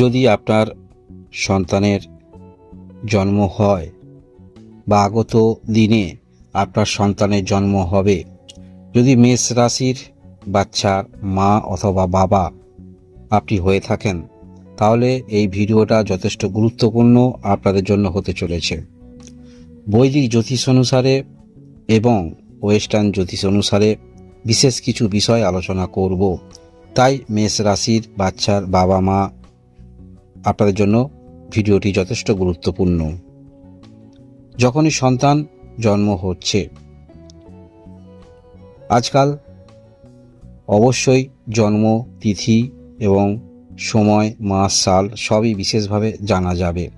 যদি আপনার সন্তানের জন্ম হয় বা আগত দিনে আপনার সন্তানের জন্ম হবে, যদি মেষ রাশির বাচ্চার মা অথবা বাবা আপনি হয়ে থাকেন, তাহলে এই ভিডিওটা যথেষ্ট গুরুত্বপূর্ণ আপনাদের জন্য হতে চলেছে। বৈদিক জ্যোতিষ অনুসারে এবং ওয়েস্টার্ন জ্যোতিষ অনুসারে বিশেষ কিছু বিষয় আলোচনা করব। তাই মেষ রাশির বাচ্চার বাবা মা আপনাদের জন্য ভিডিওটি যথেষ্ট গুরুত্বপূর্ণ। যখনই সন্তান জন্ম হচ্ছে, আজকাল অবশ্যই জন্ম, তিথি এবং সময়, মাস, সাল সবই বিশেষভাবে জানা যাবে।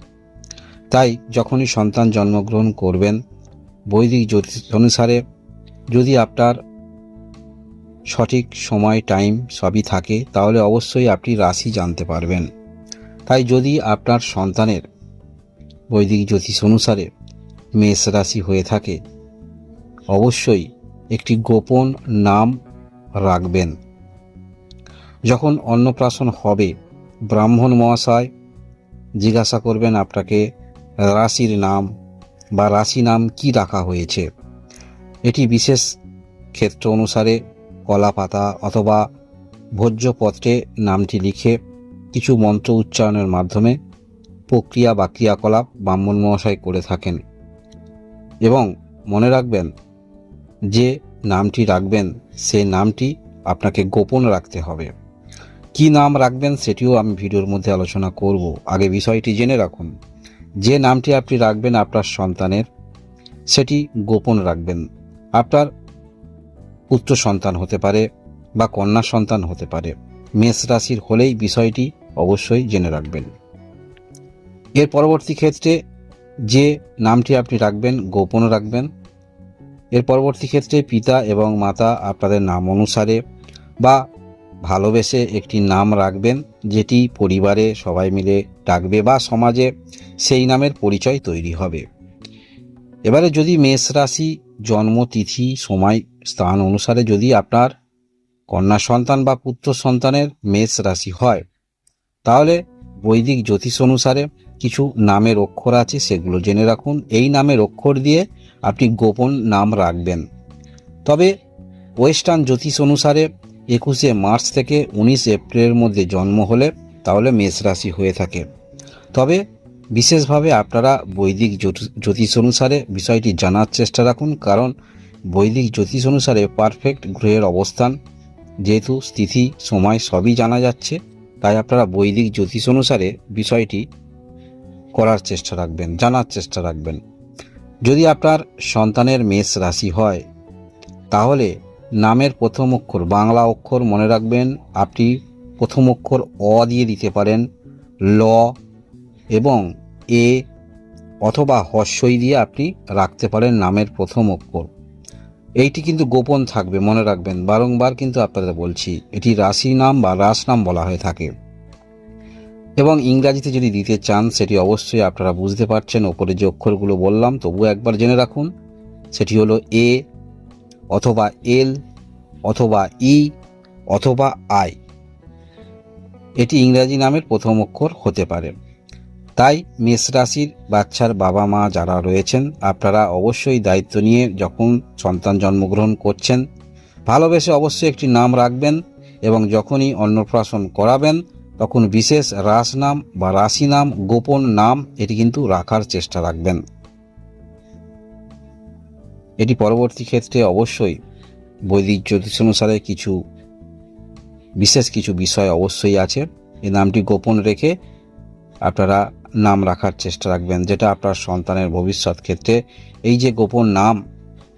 তাই যখনই সন্তান জন্মগ্রহণ করবেন, বৈদিক জ্যোতিষ অনুসারে যদি আপনার সঠিক সময়, টাইম সবই থাকে, তাহলে অবশ্যই আপনি রাশি জানতে পারবেন। তাই যদি আপনার সন্তানের বৈদিক জ্যোতিষ অনুসারে মেষ রাশি হয়ে থাকে, অবশ্যই একটি গোপন নাম রাখবেন। যখন অন্নপ্রাশন হবে, ব্রাহ্মণ মহাশয় জিজ্ঞাসা করবেন আপনাকে রাশির নাম বা রাশি নাম কি রাখা হয়েছে। এটি বিশেষ ক্ষেত্র অনুসারে কলা পাতা অথবা ভোজ্যপত্রে নামটি লিখে কিছু মন্ত্র উচ্চারণের মাধ্যমে প্রক্রিয়া বা ক্রিয়াকলাপ ব্রাহ্মণ মহাশয় করে থাকেন। এবং মনে রাখবেন, যে নামটি রাখবেন, সে নামটি আপনাকে গোপন রাখতে হবে। কি নাম রাখবেন সেটিও আমি ভিডিওর মধ্যে আলোচনা করব। আগে বিষয়টি জেনে রাখুন। যে নামটি আপনি রাখবেন আপনার সন্তানের, সেটি গোপন রাখবেন। আপনার পুত্র সন্তান হতে পারে বা কন্যা সন্তান হতে পারে। মেষ রাশির হলেই বিষয়টি অবশ্যই জেনে রাখবেন। এর পরবর্তী ক্ষেত্রে যে নামটি আপনি রাখবেন গোপন রাখবেন। এর পরবর্তী ক্ষেত্রে পিতা এবং মাতা আপনাদের নাম অনুসারে বা ভালোবেসে একটি নাম রাখবেন, যেটি পরিবারে সবাই মিলে ডাকবে বা সমাজে সেই নামের পরিচয় তৈরি হবে। এবারে যদি মেষ রাশি জন্মতিথি, সময়, স্থান অনুসারে যদি আপনার কন্যা সন্তান বা পুত্র সন্তানের মেষ রাশি হয়। তাহলে বৈদিক জ্যোতিষ অনুসারে কিছু নামের অক্ষর আছে, সেগুলো জেনে রাখুন। এই নামের অক্ষর দিয়ে আপনি গোপন নাম রাখবেন। তবে ওয়েস্টার্ন জ্যোতিষ অনুসারে একুশে মার্চ থেকে উনিশ এপ্রিলের মধ্যে জন্ম হলে তাহলে মেষ রাশি হয়ে থাকে। তবে বিশেষভাবে আপনারা বৈদিক জ্যোতিষ অনুসারে বিষয়টি জানার চেষ্টা রাখুন, কারণ বৈদিক জ্যোতিষ অনুসারে পারফেক্ট গ্রহের অবস্থান যেহেতু স্থিতি সময় সবই জানা যাচ্ছে, তাই আপনারা বৈদিক জ্যোতিষ অনুসারে বিষয়টি করার চেষ্টা রাখবেন, জানার চেষ্টা রাখবেন। যদি আপনার সন্তানের মেষ রাশি হয়, তাহলে নামের প্রথম অক্ষর, বাংলা অক্ষর মনে রাখবেন, আপনি প্রথম অক্ষর অ দিয়ে দিতে পারেন, ল এবং এ অথবা হর্ষই দিয়ে আপনি রাখতে পারেন নামের প্রথম অক্ষর। এইটি কিন্তু গোপন থাকবে, মনে রাখবেন। বারংবার কিন্তু আপনাদের বলছি, এটি রাশি নাম বা রাস নাম বলা হয়ে থাকে। এবং ইংরাজিতে যদি দিতে চান, সেটি অবশ্যই আপনারা বুঝতে পারছেন ওপরে যে অক্ষরগুলো বললাম, তবুও একবার জেনে রাখুন, সেটি হলো এ অথবা এল অথবা ই অথবা আই। এটি ইংরাজি নামের প্রথম অক্ষর হতে পারে। তাই মেষ রাশির বাচ্চার বাবা মা যারা রয়েছেন, আপনারা অবশ্যই দায়িত্ব নিয়ে যখন সন্তান জন্মগ্রহণ করছেন, ভালোবেসে অবশ্যই একটি নাম রাখবেন এবং যখনই অন্নপ্রাশন করাবেন, তখন বিশেষ রাস নাম বা রাশি নাম গোপন নাম এটি কিন্তু রাখার চেষ্টা রাখবেন। এটি পরবর্তী ক্ষেত্রে অবশ্যই বৈদিক জ্যোতিষ অনুসারে কিছু বিশেষ কিছু বিষয় অবশ্যই আছে। এই নামটি গোপন রেখে আপনারা নাম রাখার চেষ্টা রাখবেন, যেটা আপনার সন্তানের ভবিষ্যৎ ক্ষেত্রে এই যে গোপন নাম,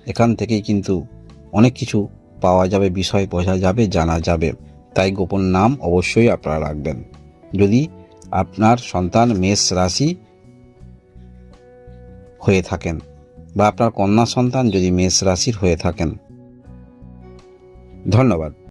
এখান থেকেই কিন্তু অনেক কিছু পাওয়া যাবে, বিষয় বোঝা যাবে, জানা যাবে। তাই গোপন নাম অবশ্যই আপনারা রাখবেন। যদি আপনার সন্তান মেষ রাশি হয়ে থাকেন বা আপনার কন্যা সন্তান যদি মেষ রাশির হয়ে থাকেন। ধন্যবাদ।